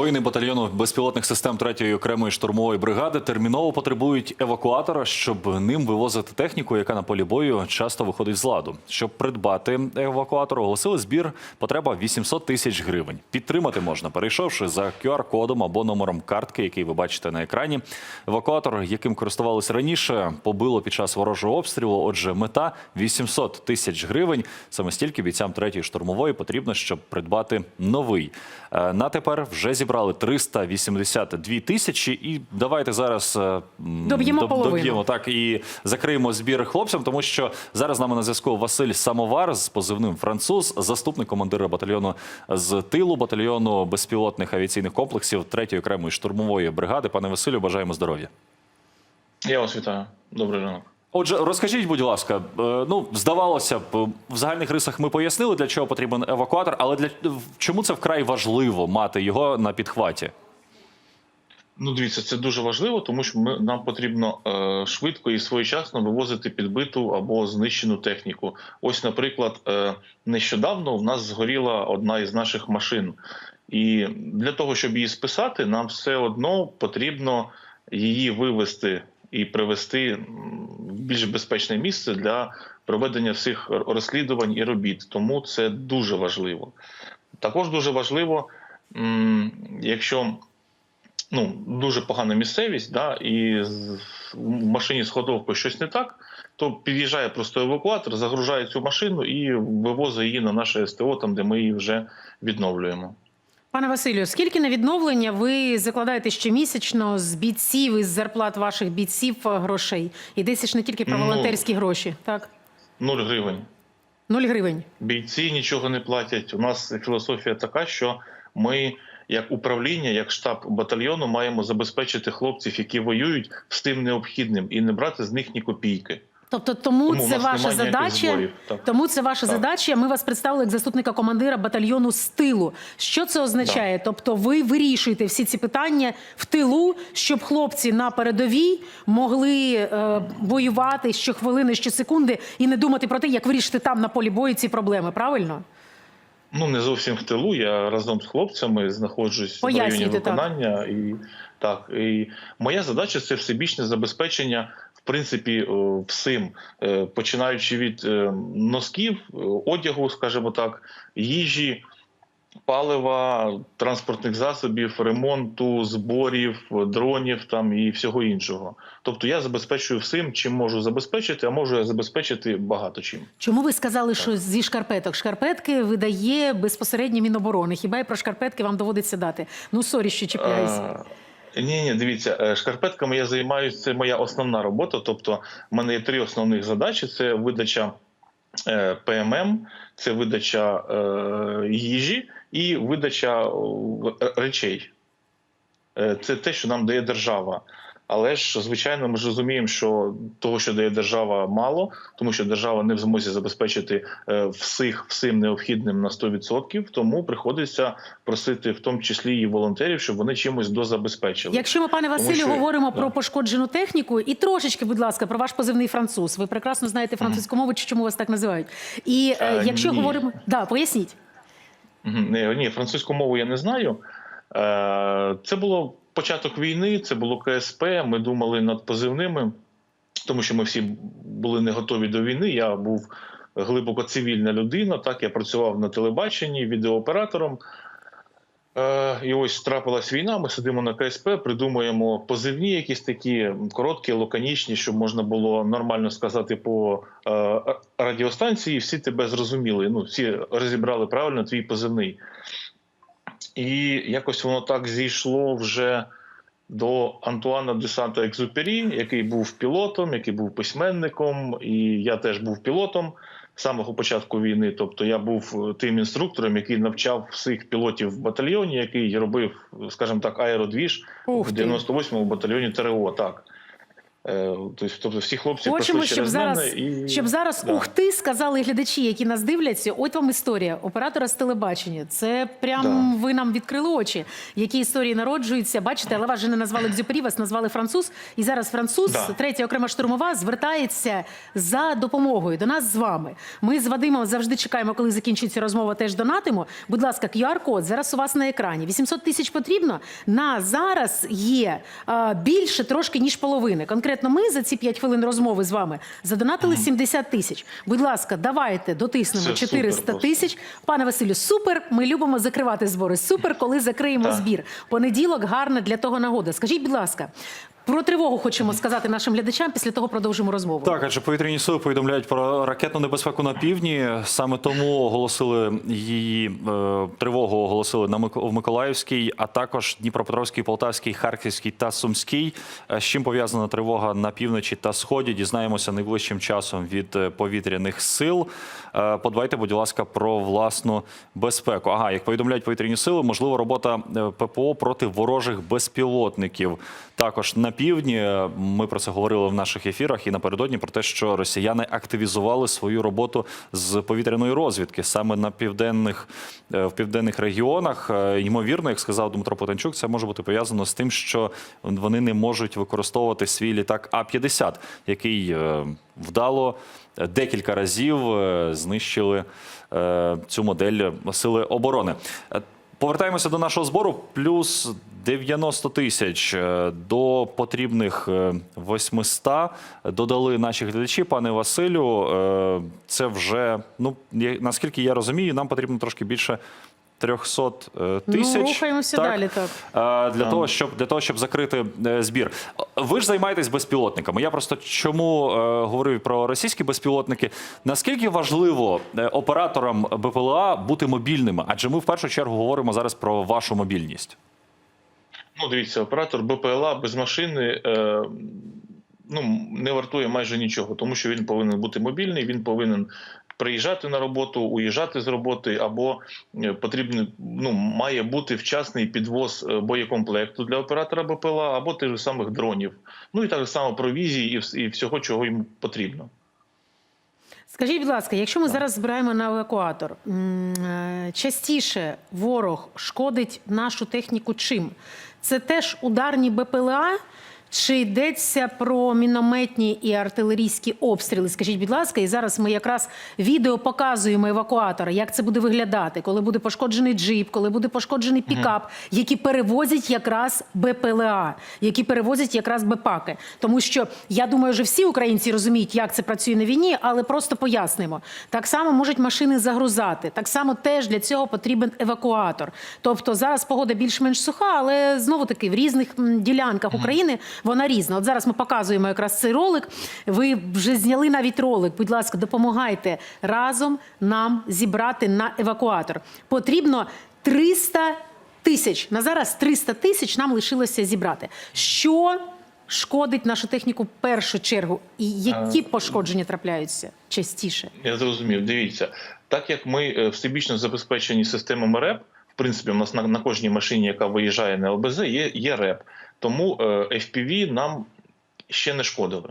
Воїни батальйону безпілотних систем 3-ї окремої штурмової бригади терміново потребують евакуатора, щоб ним вивозити техніку, яка на полі бою часто виходить з ладу. Щоб придбати евакуатор, оголосили збір. Потреба 800 тисяч гривень. Підтримати можна, перейшовши за QR-кодом або номером картки, який ви бачите на екрані. Евакуатор, яким користувалися раніше, побило під час ворожого обстрілу. Отже, мета 800 тисяч гривень. Саме стільки бійцям 3-ї штурмової потрібно, щоб придбати новий. Е, На тепер вже зібрали 382 тисячі. І давайте зараз е, Доб'ємо доб- половину. доб'ємо так і закриємо збір хлопцям, тому що зараз з нами на зв'язку Василь Самовар з позивним француз, заступник командира батальйону з тилу батальйону безпілотних авіаційних комплексів 3-ї окремої штурмової бригади. Пане Василю, бажаємо здоров'я. Я вас вітаю. Добрий ранок. Отже, розкажіть, будь ласка, е, ну здавалося б, в загальних рисах ми пояснили, для чого потрібен евакуатор, але для чому це вкрай важливо мати його на підхваті? Ну, дивіться, це дуже важливо, тому що ми нам потрібно е, швидко і своєчасно вивозити підбиту або знищену техніку. Ось, наприклад, е, нещодавно в нас згоріла одна із наших машин, і для того, щоб її списати, нам все одно потрібно її вивезти і в більш безпечне місце для проведення всіх розслідувань і робіт. Тому це дуже важливо. Також дуже важливо, якщо ну, дуже погана місцевість, да, і в машині з ходовкою щось не так, то під'їжджає просто евакуатор, загружає цю машину і вивозить її на наше СТО, там, де ми її вже відновлюємо. Пане Василю, скільки на відновлення ви закладаєте щомісячно з бійців із зарплат ваших бійців е, грошей? Йдеться ж не тільки про волонтерські гроші, так? Нуль гривень. Нуль гривень. Бійці нічого не платять. У нас філософія така, що ми, як управління, як штаб батальйону, маємо забезпечити хлопців, які воюють, з тим необхідним і не брати з них ні копійки. Тобто, тому, Тому це ваша задача. зборів. Тому це ваша Так. задача. Ми вас представили як заступника командира батальйону з тилу. Що це означає? Тобто, ви вирішуєте всі ці питання в тилу, щоб хлопці на передовій могли е, воювати щохвилини, щосекунди і не думати про те, як вирішити там на полі бою ці проблеми. Правильно? Ну не зовсім в тилу. Я разом з хлопцями знаходжусь в районі Пояснюйте, так. виконання, і так і моя задача це всебічне забезпечення. В принципі, всім, Е, починаючи від е, носків, е, одягу, скажімо так, їжі, палива, транспортних засобів, ремонту, зборів, дронів там і всього іншого. Тобто я забезпечую всім, чим можу забезпечити, а можу я забезпечити багато чим. Чому ви сказали, що зі шкарпеток? Шкарпетки видає безпосередньо Міноборони. Хіба і про шкарпетки вам доводиться дати? Ну сорі, що чіпляюсь. Ні, ні, дивіться, е, шкарпетками я займаюся. Це моя основна робота. Тобто, в мене є три основних задачі: це видача е, ПММ, це видача е, їжі і видача речей. Це те, що нам дає держава. Але ж, звичайно, ми ж розуміємо, що того, що дає держава, мало, тому що держава не в змозі забезпечити е, всіх всім необхідним на 100%, тому приходиться просити в тому числі і волонтерів, щоб вони чимось дозабезпечили. Якщо ми, пане Василю, що- говоримо да. про пошкоджену техніку, і трошечки, будь ласка, про ваш позивний француз. Ви прекрасно знаєте французьку мову, чи чому вас так називають. І е, Е, якщо ні. говоримо, да, поясніть. Ні, ні, французьку мову я не знаю. Е, Це було початок війни, це було КСП. Ми думали над позивними, тому що ми всі були не готові до війни. Я був глибоко цивільна людина. Так, я працював на телебаченні відеооператором. Е, І ось трапилась війна. Ми сидимо на КСП, придумуємо позивні, якісь такі короткі, лаконічні, щоб можна було нормально сказати по е, радіостанції. Всі тебе зрозуміли. Ну, всі розібрали правильно твій позивний. І якось воно так зійшло вже до Антуана де Санта Екзупері, який був пілотом, який був письменником, і я теж був пілотом з самого початку війни. Тобто я був тим інструктором, який навчав всіх пілотів в батальйоні, який робив, скажімо так, аеродвіж Ух в ти. 98-му батальйоні ТРО. Так. Е, Тобто, тобто всі хлопці Хочемо, щоб через зараз, мене і щоб зараз Да. ух ти сказали глядачі, які нас дивляться. От вам історія оператора з телебачення. Це прям Да. ви нам відкрили очі. Які історії народжуються? Бачите, але вас же не назвали Дзюпері, вас назвали француз. І зараз француз, Да. третя окрема штурмова, звертається за допомогою до нас з вами. Ми з Вадимом завжди чекаємо, коли закінчиться розмова. Теж донатимо. Будь ласка, QR-код зараз у вас на екрані. 800 тисяч потрібно. На зараз є а, більше трошки ніж половини. Конкретно ми за ці 5 хвилин розмови з вами задонатили 70 тисяч. Будь ласка, давайте дотиснемо 400 тисяч. Пане Василю, супер. Ми любимо закривати збори. Супер, коли закриємо збір. Понеділок гарна для того нагода. Скажіть, будь ласка, про тривогу хочемо сказати нашим глядачам. Після того продовжимо розмову. Так, адже повітряні сили повідомляють про ракетну небезпеку на півдні. Саме тому оголосили її е, тривогу оголосили на Мик- в Миколаївській, а також Дніпропетровській, Полтавській, Харківській та Сумській. Е, З чим пов'язана тривога на півночі та сході? Дізнаємося найближчим часом від е, повітряних сил. Е, Подбайте, будь ласка, про власну безпеку. Ага, як повідомляють повітряні сили, можливо, робота е, ППО проти ворожих безпілотників. Також на півдні е, ми про це говорили в наших ефірах і напередодні про те, що росіяни активізували свою роботу з повітряної розвідки саме на південних е, в південних регіонах. Е, Ймовірно, як сказав Дмитро Потанчук, це може бути пов'язано з тим, що вони не можуть використовувати свій літак А-50, який е, вдало декілька разів знищили цю модель сили оборони. Е, Повертаємося до нашого збору. Плюс 90 тисяч е, до потрібних е, 800 додали наші глядачі. Пане Василю, е, це вже ну наскільки я розумію, нам потрібно трошки більше 300 е, тисяч. Ну, рухаємося далі, так. Е, Для того, щоб для того, щоб закрити е, збір. Ви ж займаєтесь безпілотниками. Я просто чому говорив про російські безпілотники. Наскільки важливо операторам БПЛА бути мобільними? Адже ми в першу чергу говоримо зараз про вашу мобільність. Ну, дивіться, оператор БПЛА без машини е, ну, не вартує майже нічого, тому що він повинен бути мобільний, він повинен приїжджати на роботу, уїжджати з роботи, або е, потрібно, ну, має бути вчасний підвоз е, боєкомплекту для оператора БПЛА, або тих же самих дронів. Ну і так само провізії і, і всього, чого йому потрібно. Скажіть, будь ласка, якщо ми зараз збираємо на евакуатор, е, частіше ворог шкодить нашу техніку чим? Це теж ударні БПЛА? Чи йдеться про мінометні і артилерійські обстріли? Скажіть, будь ласка, і зараз ми якраз відео показуємо евакуатора, як це буде виглядати, коли буде пошкоджений джип, коли буде пошкоджений пікап, які перевозять якраз БПЛА, які перевозять якраз БПАКи. Тому що я думаю, що всі українці розуміють, як це працює на війні, але просто пояснимо. Так само можуть машини загрузати. Так само теж для цього потрібен евакуатор. Тобто зараз погода більш-менш суха, але знову таки в різних ділянках України вона різна. От зараз ми показуємо якраз цей ролик. Ви вже зняли навіть ролик. Будь ласка, допомагайте разом нам зібрати на евакуатор. Потрібно 300 тисяч. На зараз 300 тисяч нам лишилося зібрати. Що шкодить нашу техніку в першу чергу? І які пошкодження трапляються частіше? Я зрозумів. Дивіться, так як ми е, всебічно забезпечені системами РЕП, принципі, у нас на, на кожній машині, яка виїжджає на ЛБЗ, є, є РЕП. Тому е, FPV нам ще не шкодили.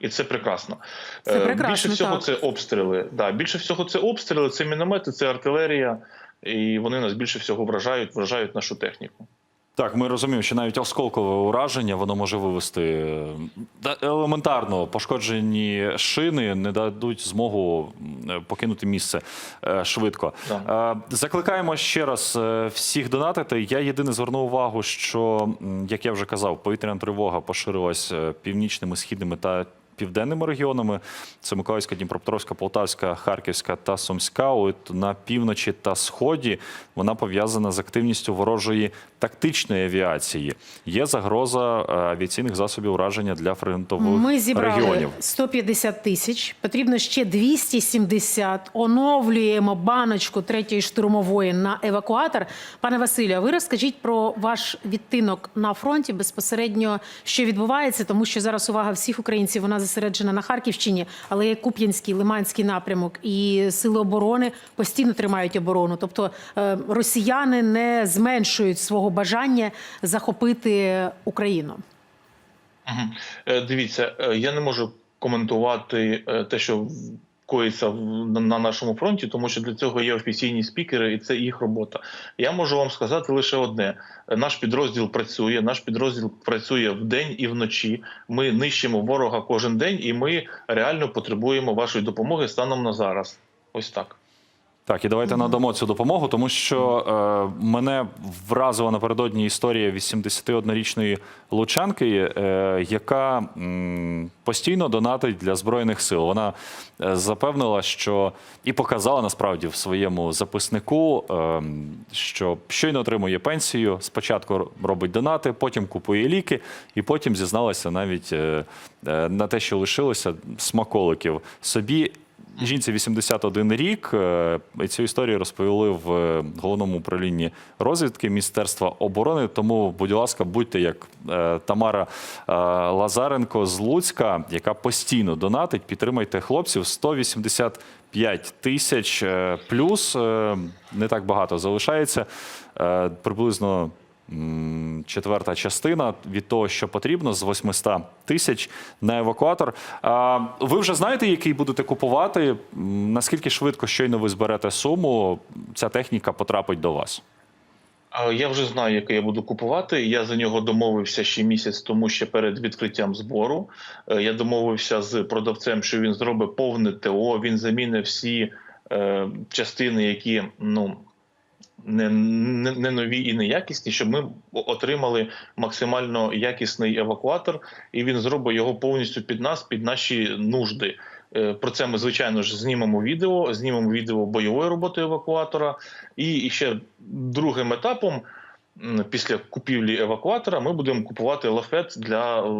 І це прекрасно. Це Е, прекрасно, більше всього так. це обстріли. Да, більше всього це обстріли, це міномети, це артилерія, і вони нас більше всього вражають, вражають нашу техніку. Так, ми розуміємо, що навіть осколкове ураження воно може вивести елементарно пошкоджені шини, не дадуть змогу покинути місце е, швидко. Е, Закликаємо ще раз е, всіх донатити. Я єдине звернув увагу, що як я вже казав, повітряна тривога поширилась північними, східними та південними регіонами. Це Миколаївська, Дніпропетровська, Полтавська, Харківська та Сумська. От на півночі та сході вона пов'язана з активністю ворожої тактичної авіації. Є загроза е, авіаційних засобів ураження для фронтових Ми зібрали регіонів. 150 тисяч. Потрібно ще 270. Оновлюємо баночку третьої штурмової на евакуатор. Пане Василю, а ви розкажіть про ваш відтинок на фронті безпосередньо, що відбувається, тому що зараз увага всіх українців вона зосереджена на Харківщині, але є Куп'янський, Лиманський напрямок, і сили оборони постійно тримають оборону. Тобто е, росіяни не зменшують свого бажання захопити Україну. Е, Дивіться, е, я не можу коментувати е, те, що коїться на- на нашому фронті, тому що для цього є офіційні спікери, і це їх робота. Я можу вам сказати лише одне: наш підрозділ працює, наш підрозділ працює вдень і вночі. Ми нищимо ворога кожен день, і ми реально потребуємо вашої допомоги станом на зараз. Ось так. Так, і давайте надамо цю допомогу, тому що е, мене вразила напередодні історія 81-річної лучанки, е, яка м, постійно донатить для збройних сил. Вона е, запевнила, що і показала насправді в своєму записнику, е, що щойно отримує пенсію. Спочатку робить донати, потім купує ліки, і потім зізналася навіть е, е, на те, що лишилося смаколиків собі. Жінці 81 рік. е, Цю історію розповіли в е, головному управлінні розвідки Міністерства оборони. Тому, будь ласка, будьте як е, Тамара Лазаренко з Луцька, яка постійно донатить. Підтримайте хлопців 185 тисяч плюс. Не так багато залишається. Приблизно четверта частина від того, що потрібно, з 800 тисяч на евакуатор. Ви вже знаєте, який будете купувати? Наскільки швидко щойно ви зберете суму, ця техніка потрапить до вас? Я вже знаю, який я буду купувати. Я за нього домовився ще місяць тому, ще перед відкриттям збору. Е, Я домовився з продавцем, що він зробить повне ТО. Він замінить всі е, частини, які ну не, не, не нові і не якісні, щоб ми отримали максимально якісний евакуатор, і він зробить його повністю під нас, під наші нужди. Е, Про це ми, звичайно ж, знімемо відео, знімемо відео бойової роботи евакуатора. І ще другим етапом, після купівлі евакуатора, ми будемо купувати лафет для е,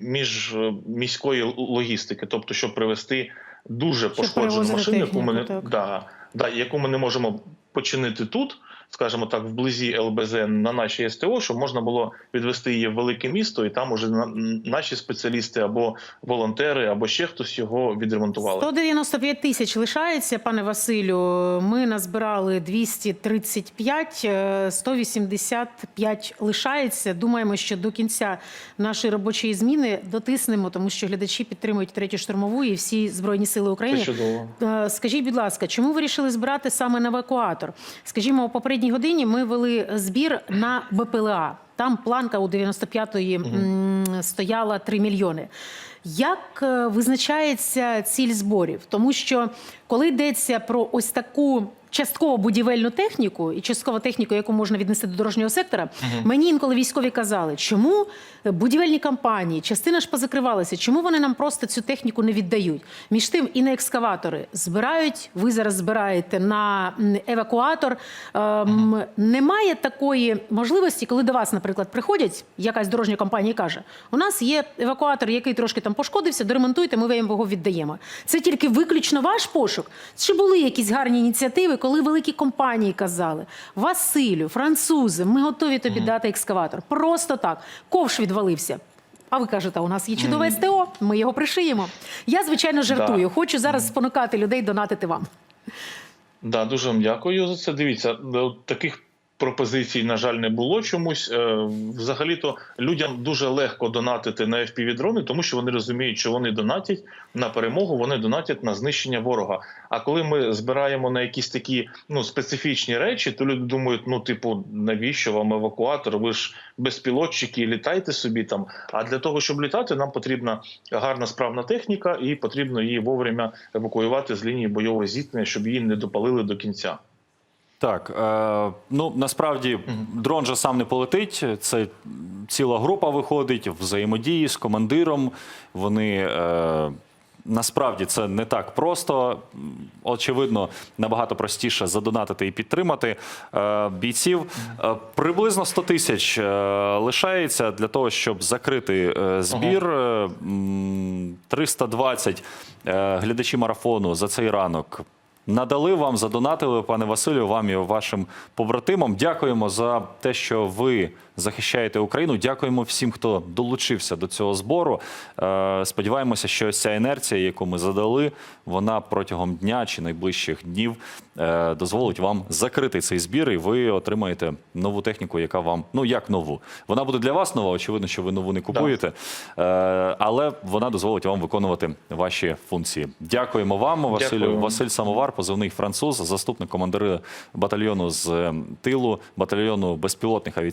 міжміської логістики, тобто, щоб привезти дуже пошкоджену машину, яку ми, не, да, да, яку ми не можемо починити тут, скажімо так, вблизі ЛБЗ на нашій СТО, щоб можна було відвести її в велике місто, і там уже на- наші спеціалісти або волонтери, або ще хтось його відремонтували. 195 тисяч лишається, пане Василю. Ми назбирали 235, е, 185 лишається. Думаємо, що до кінця нашої робочої зміни дотиснемо, тому що глядачі підтримують третю штурмову і всі збройні сили Це України. чудово. Е, Скажіть, будь ласка, чому ви вирішили збирати саме на евакуатор? Скажімо, у попередній годині ми вели збір на БПЛА. Там планка у 95-ї м, стояла 3 мільйони. Як е, визначається ціль зборів? Тому що коли йдеться про ось таку частково будівельну техніку і частково техніку, яку можна віднести до дорожнього сектора, мені інколи військові казали, чому будівельні компанії, частина ж позакривалася, чому вони нам просто цю техніку не віддають? Між тим і на екскаватори збирають. Ви зараз збираєте на евакуатор. Ем, Немає такої можливості, коли до вас, наприклад, приходять якась дорожня компанія і каже: у нас є евакуатор, який трошки там пошкодився, доремонтуйте, ми вам його віддаємо. Це тільки виключно ваш пошук. Чи були якісь гарні ініціативи, коли великі компанії казали: Василю, французи, ми готові тобі дати екскаватор. Просто так. Ковш відвалився. А ви кажете, у нас є чудове СТО, ми його пришиємо. Я, звичайно, жартую. Хочу зараз спонукати людей донатити вам. Да, дуже вам дякую за це. Дивіться, таких пропозицій, на жаль, не було чомусь. Е, Взагалі-то людям дуже легко донатити на fpv дрони, тому що вони розуміють, що вони донатять на перемогу, вони донатять на знищення ворога. А коли ми збираємо на якісь такі ну специфічні речі, то люди думають: ну, типу, навіщо вам евакуатор? Ви ж безпілотчики, літайте собі там. А для того, щоб літати, нам потрібна гарна справна техніка, і потрібно її вовремя евакуювати з лінії бойового зіткнення, щоб її не допалили до кінця. Так, е, ну насправді дрон же сам не полетить. Це ціла група виходить взаємодії з командиром. Вони е, насправді це не так просто. Очевидно, набагато простіше задонатити і підтримати е, бійців. Приблизно 100 тисяч лишається для того, щоб закрити збір. Е, м, 320 е, глядачі марафону за цей ранок надали вам, задонатили, пане Василю, вам і вашим побратимам. Дякуємо за те, що ви захищаєте Україну. Дякуємо всім, хто долучився до цього збору. Е, Сподіваємося, що ось ця інерція, яку ми задали, вона протягом дня чи найближчих днів е, дозволить вам закрити цей збір, і ви отримаєте нову техніку, яка вам ну як нову. Вона буде для вас нова. Очевидно, що ви нову не купуєте, е, але вона дозволить вам виконувати ваші функції. Дякуємо вам, Василю. Дякую. Василь Самовар, позивний француз, заступник командира батальйону з е, тилу батальйону безпілотних авіаційних